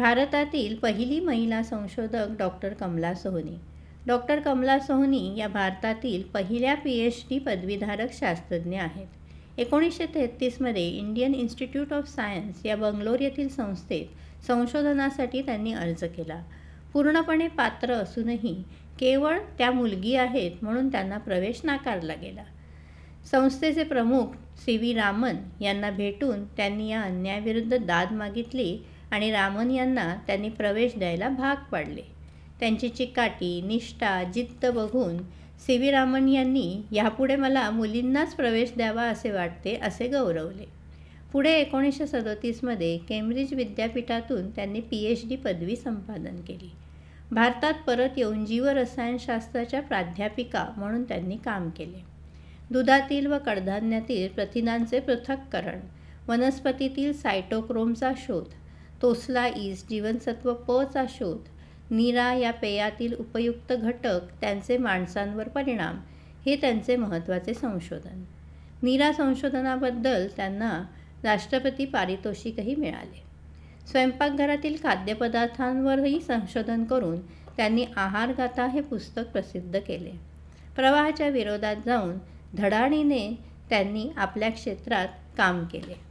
भारतातील पहिली महिला संशोधक डॉक्टर कमला सोहनी. डॉक्टर कमला सोहनी या भारतातील पहिल्या पी एच डी पदवीधारक शास्त्रज्ञ आहेत. एकोणीसशे तेहतीसमध्ये इंडियन इन्स्टिट्यूट ऑफ सायन्स या बंगलोर येथील संस्थेत संशोधनासाठी त्यांनी अर्ज केला. पूर्णपणे पात्र असूनही केवळ त्या मुलगी आहेत म्हणून त्यांना प्रवेश नाकारला गेला. संस्थेचे प्रमुख सी व्ही रामन यांना भेटून त्यांनी या अन्यायाविरुद्ध दाद मागितली आणि रामन यांना त्यांनी प्रवेश द्यायला भाग पाडले. त्यांची चिकाटी निष्ठा जिद्द बघून सी व्ही रामन यांनी यापुढे मला मुलींनाच प्रवेश द्यावा असे वाटते असे गौरवले. पुढे एकोणीसशे सदोतीसमध्ये केम्ब्रिज विद्यापीठातून त्यांनी पी एच डी पदवी संपादन केली. भारतात परत येऊन जीवरसायनशास्त्राच्या प्राध्यापिका म्हणून त्यांनी काम केले. दुधातील व कडधान्यातील प्रथिनांचे पृथक्करण वनस्पतीतील सायटोक्रोमचा शोध तोसला ईस जीवनसत्व प चा शोध. नीरा या पेयातील उपयुक्त घटक त्यांचे माणसांवर परिणाम हे त्यांचे महत्त्वाचे संशोधन. नीरा संशोधनाबद्दल त्यांना राष्ट्रपती पारितोषिकही मिळाले. स्वयंपाकघरातील खाद्यपदार्थांवरही संशोधन करून त्यांनी आहारगाथा हे पुस्तक प्रसिद्ध केले. प्रवाहाच्या विरोधात जाऊन धडाडीने त्यांनी आपल्या क्षेत्रात काम केले.